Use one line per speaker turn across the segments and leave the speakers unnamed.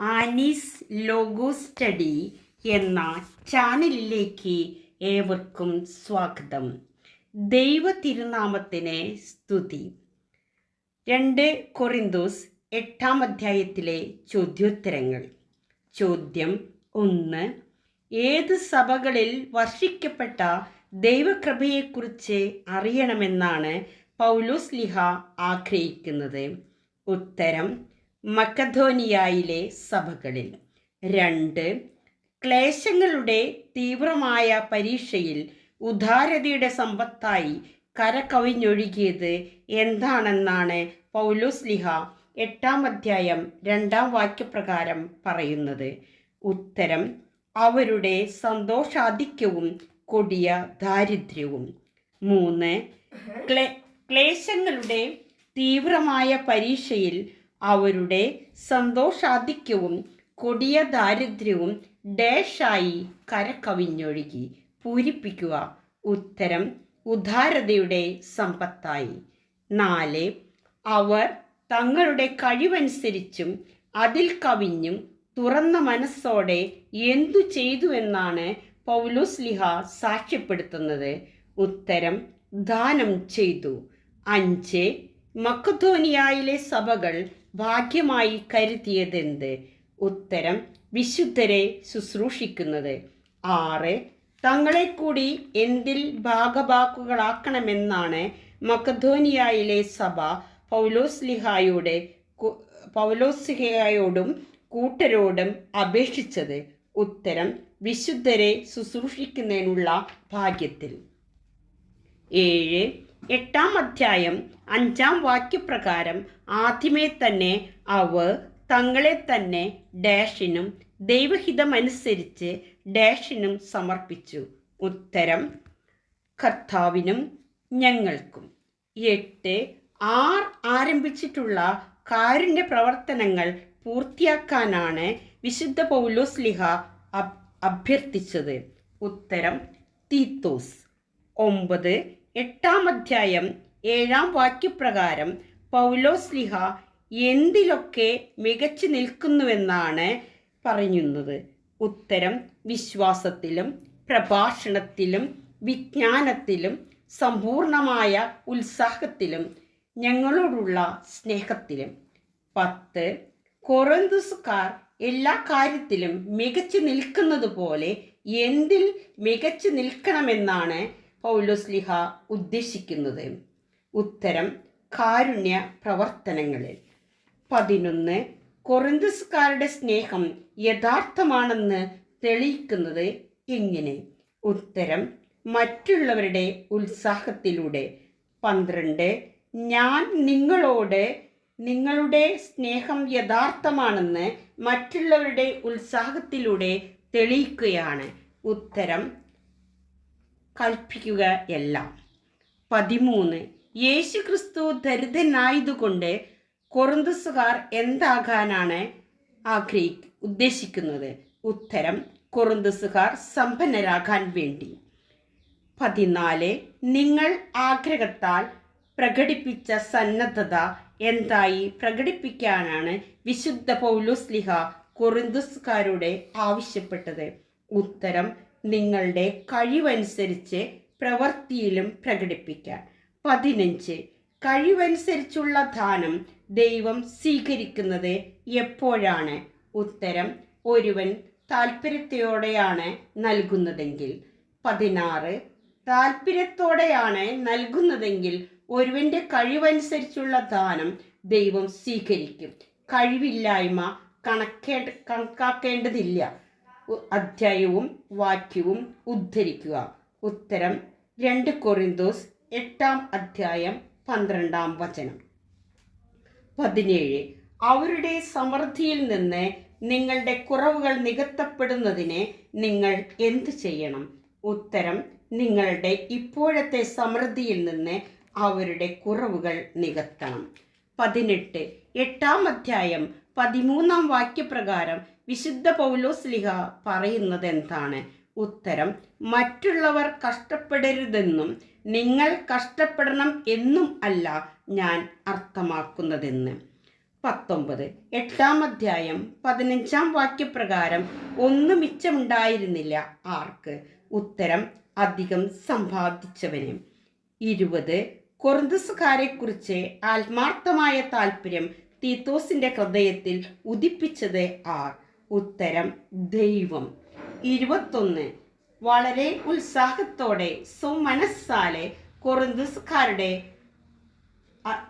Annie's logo study എന്ന ചാനലിലേക്ക് ഏവർക്കും സ്വാഗതം. ദൈവ തിരുനാമത്തിന് സ്തുതി. രണ്ട് കൊറിന്തോസ് എട്ടാം അധ്യായത്തിലെ ചോദ്യോത്തരങ്ങൾ. ചോദ്യം ഒന്ന് ഏത് സഭകളിൽ വർഷിക്കപ്പെട്ട ദൈവകൃപയെക്കുറിച്ച് അറിയണമെന്നാണ് പൗലോസ് ലിഹ ആഗ്രഹിക്കുന്നത്? ഉത്തരം മക്കധോനിയായിലെ സഭകളിൽ. രണ്ട് ക്ലേശങ്ങളുടെ തീവ്രമായ പരീക്ഷയിൽ ഉദാരതയുടെ സമ്പത്തായി കരകവിഞ്ഞൊഴുകിയത് എന്താണെന്നാണ് പൗലോസ് ലിഹ എട്ടാം അധ്യായം രണ്ടാം വാക്യപ്രകാരം പറയുന്നത്. ഉത്തരം അവരുടെ സന്തോഷാധിക്യവും കൊടിയ ദാരിദ്ര്യവും. മൂന്ന് ക്ലേ ക്ലേശങ്ങളുടെ തീവ്രമായ പരീക്ഷയിൽ അവരുടെ സന്തോഷാധിക്യവും കൊടിയ ദാരിദ്ര്യവും ഡാഷായി കരകവിഞ്ഞൊഴുകി. പൂരിപ്പിക്കുക. ഉത്തരം ഉദാരതയുടെ സമ്പത്തായി. നാല് അവർ തങ്ങളുടെ കഴിവനുസരിച്ചും അതിൽ കവിഞ്ഞും തുറന്ന മനസ്സോടെ എന്തു ചെയ്തു എന്നാണ് പൗലോസ് ലിഹ സാക്ഷ്യപ്പെടുത്തുന്നത്. ഉത്തരം ദാനം ചെയ്തു. അഞ്ച് മക്കധോനിയായിലെ സഭകൾ ഭാഗ്യമായി കരുതിയതെന്ത്? ഉത്തരം വിശുദ്ധരെ ശുശ്രൂഷിക്കുന്നത്. ആറ് തങ്ങളെ കൂടി എന്തിൽ ഭാഗഭാക്കുകളാക്കണമെന്നാണ് മക്കധോനിയായിലെ സഭ പൗലോസ് ലിഹായോടെ പൗലോസ്ലിഹായോടും കൂട്ടരോടും അപേക്ഷിച്ചത്. ഉത്തരം വിശുദ്ധരെ ശുശ്രൂഷിക്കുന്നതിനുള്ള ഭാഗ്യത്തിൽ. ഏഴ് എട്ടാം അധ്യായം അഞ്ചാം വാക്യപ്രകാരം ആദ്യമേ തന്നെ അവർ തങ്ങളെ തന്നെ ഡാഷിനും ദൈവഹിതമനുസരിച്ച് ഡാഷിനും സമർപ്പിച്ചു. ഉത്തരം കർത്താവിനും ഞങ്ങൾക്കും. എട്ട് ആർ ആരംഭിച്ചിട്ടുള്ള കാരുണ്യ പ്രവർത്തനങ്ങൾ പൂർത്തിയാക്കാനാണ് വിശുദ്ധ പൗലോസ് ലിഹ അഭ്യർത്ഥിച്ചത്. ഉത്തരം തീത്തോസ്. ഒമ്പത് എട്ടാം അധ്യായം ഏഴാം വാക്യപ്രകാരം പൗലോസ് ലിഹ എന്തിലൊക്കെ മികച്ചു നിൽക്കുന്നുവെന്നാണ് പറയുന്നത്. ഉത്തരം വിശ്വാസത്തിലും പ്രഭാഷണത്തിലും വിജ്ഞാനത്തിലും സമ്പൂർണമായ ഉത്സാഹത്തിലും ഞങ്ങളോടുള്ള സ്നേഹത്തിലും. പത്ത് കൊറന്തുസുകാർ എല്ലാ കാര്യത്തിലും മികച്ചു നിൽക്കുന്നത് പോലെ എന്തിൽ മികച്ചു നിൽക്കണമെന്നാണ് പൗലോസ്ലിഹ ഉദ്ദേശിക്കുന്നത് ഉത്തരം കാരുണ്യ പ്രവർത്തനങ്ങളിൽ. പതിനൊന്ന് കൊറിന്തസുകാരുടെ സ്നേഹം യഥാർത്ഥമാണെന്ന് തെളിയിക്കുന്നത് എങ്ങനെ? ഉത്തരം മറ്റുള്ളവരുടെ ഉത്സാഹത്തിലൂടെ. പന്ത്രണ്ട് ഞാൻ നിങ്ങളോട് നിങ്ങളുടെ സ്നേഹം യഥാർത്ഥമാണെന്ന് മറ്റുള്ളവരുടെ ഉത്സാഹത്തിലൂടെ തെളിയിക്കുകയാണ്. ഉത്തരം കൽപ്പിക്കുകയല്ല പതിമൂന്ന്. യേശു ക്രിസ്തു ദരിദ്രനായതുകൊണ്ട് കൊറുന്തസുകാർ എന്താകാനാണ് ആഗ്രഹി ഉദ്ദേശിക്കുന്നത്? ഉത്തരം കൊറുന്തസുകാർ സമ്പന്നരാകാൻ വേണ്ടി. പതിനാല്. നിങ്ങൾ ആഗ്രഹത്താൽ പ്രകടിപ്പിച്ച സന്നദ്ധത എന്തായി പ്രകടിപ്പിക്കാനാണ് വിശുദ്ധ പൗലോസ്ലിഹ കൊറിന്തുസ്കാരോട് ആവശ്യപ്പെട്ടത്? ഉത്തരം നിങ്ങളുടെ കഴിവനുസരിച്ച് പ്രവൃത്തിയിലും പ്രകടിപ്പിക്കാൻ പതിനഞ്ച്. കഴിവനുസരിച്ചുള്ള ദാനം ദൈവം സ്വീകരിക്കുന്നത് എപ്പോഴാണ്? ഉത്തരം ഒരുവൻ താല്പര്യത്തോടെയാണ് നൽകുന്നതെങ്കിൽ. പതിനാറ്. താല്പര്യത്തോടെയാണ് നൽകുന്നതെങ്കിൽ ഒരുവന്റെ കഴിവനുസരിച്ചുള്ള ദാനം ദൈവം സ്വീകരിക്കും. കഴിവില്ലായ്മ കണക്കേ കണക്കാക്കേണ്ടതില്ല. അധ്യായവും വാക്യവും ഉദ്ധരിക്കുക. ഉത്തരം രണ്ട് കൊറിന്തോസ് എട്ടാം അധ്യായം പന്ത്രണ്ടാം വചനം. പതിനേഴ്. അവരുടെ സമൃദ്ധിയിൽ നിന്ന് നിങ്ങളുടെ കുറവുകൾ നികത്തപ്പെടുന്നതിന് നിങ്ങൾ എന്ത് ചെയ്യണം? ഉത്തരം നിങ്ങളുടെ ഇപ്പോഴത്തെ സമൃദ്ധിയിൽ നിന്ന് അവരുടെ കുറവുകൾ നികത്തണം. പതിനെട്ട്. എട്ടാം അധ്യായം പതിമൂന്നാം വാക്യപ്രകാരം വിശുദ്ധ പൗലോസ് ലിഹ പറയുന്നത് എന്താണ് ഉത്തരം മറ്റുള്ളവർ കഷ്ടപ്പെടരുതെന്നും നിങ്ങൾ കഷ്ടപ്പെടണം എന്നും അല്ല ഞാൻ അർത്ഥമാക്കുന്നതെന്ന്. പത്തൊമ്പത് എട്ടാം അധ്യായം പതിനഞ്ചാം വാക്യപ്രകാരം ഒന്നും മിച്ചമുണ്ടായിരുന്നില്ല. ആർക്ക്? ഉത്തരം അധികം സമ്പാദിച്ചവന്. ഇരുപത് കൊറിന്തസുകാരെക്കുറിച്ച് ആത്മാർത്ഥമായ താല്പര്യം തീത്തോസിന്റെ ഹൃദയത്തിൽ ഉദിപ്പിച്ചത് ആർ? ഉത്തരം ദൈവം. ഇരുപത്തൊന്ന്. വളരെ ഉത്സാഹത്തോടെ സുമനസ്സാലെ കൊറിന്തസുകാരുടെ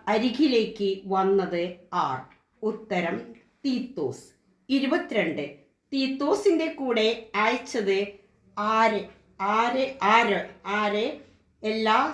അരികിലേക്ക് വന്നത് ആർ. ഉത്തരം തീത്തോസ്. ഇരുപത്തിരണ്ട്. തീത്തോസിന്റെ കൂടെ അയച്ചത് ആര്? ആര്? ആര്? ആര്? എല്ലാ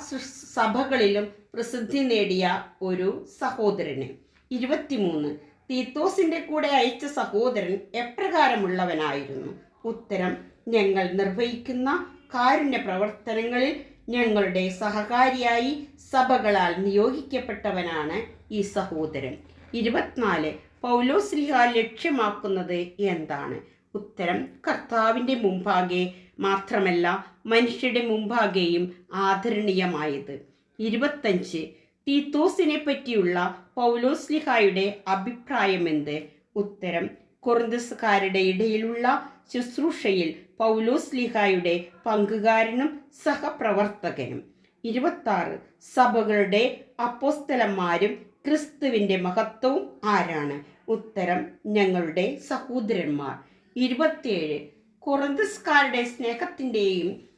സഭകളിലും പ്രസിദ്ധി നേടിയ ഒരു സഹോദരന്. ഇരുപത്തിമൂന്ന്. തീത്തോസിന്റെ കൂടെ അയച്ച സഹോദരൻ എപ്രകാരമുള്ളവനായിരുന്നു? ഉത്തരം ഞങ്ങൾ നിർവഹിക്കുന്ന കാരുണ്യ പ്രവർത്തനങ്ങളിൽ ഞങ്ങളുടെ സഹകാരിയായി സഭകളാൽ നിയോഗിക്കപ്പെട്ടവനാണ് ഈ സഹോദരൻ. ഇരുപത്തിനാല് പൗലോസ്ലിഹ ലക്ഷ്യമാക്കുന്നത് എന്താണ്? ഉത്തരം കർത്താവിന്റെ മുമ്പാകെ മാത്രമല്ല മനുഷ്യരുടെ മുമ്പാകെയും ആദരണീയമായത്. ഇരുപത്തഞ്ച് തീത്തോസിനെ പറ്റിയുള്ള പൗലോസ് പൗലോസ്ലിഹായുടെ അഭിപ്രായമെന്ത്? ഉത്തരം കൊറിന്തസുകാരുടെ ഇടയിലുള്ള ശുശ്രൂഷയിൽ പൗലോസ് പൗലോസ്ലിഹായുടെ പങ്കുകാരനും സഹപ്രവർത്തകനും. ഇരുപത്താറ് സഭകളുടെ അപ്പോസ്തലന്മാരും ക്രിസ്തുവിന്റെ മഹത്വവും ആരാണ്? ഉത്തരം ഞങ്ങളുടെ സഹോദരന്മാർ. ഇരുപത്തിയേഴ് കൊറന്തസ്കാരുടെ സ്നേഹത്തിന്റെയും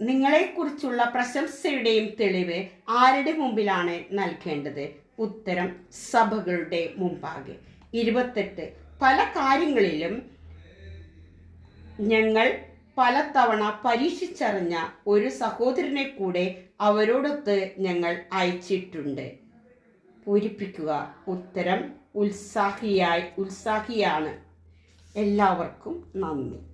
നിങ്ങളെക്കുറിച്ചുള്ള പ്രശംസയുടെയും തെളിവ് ആരുടെ മുമ്പിലാണ് നൽകേണ്ടത്? ഉത്തരം സഭകളുടെ മുമ്പാകെ. ഇരുപത്തെട്ട്. പല കാര്യങ്ങളിലും ഞങ്ങൾ പലതവണ പരീക്ഷിച്ചറിഞ്ഞ ഒരു സഹോദരനെ കൂടെ അവരോടൊത്ത് ഞങ്ങൾ അയച്ചിട്ടുണ്ട്. പൂരിപ്പിക്കുക. ഉത്തരം ഉത്സാഹിയായി ഉത്സാഹിയാണ്. എല്ലാവർക്കും നന്ദി.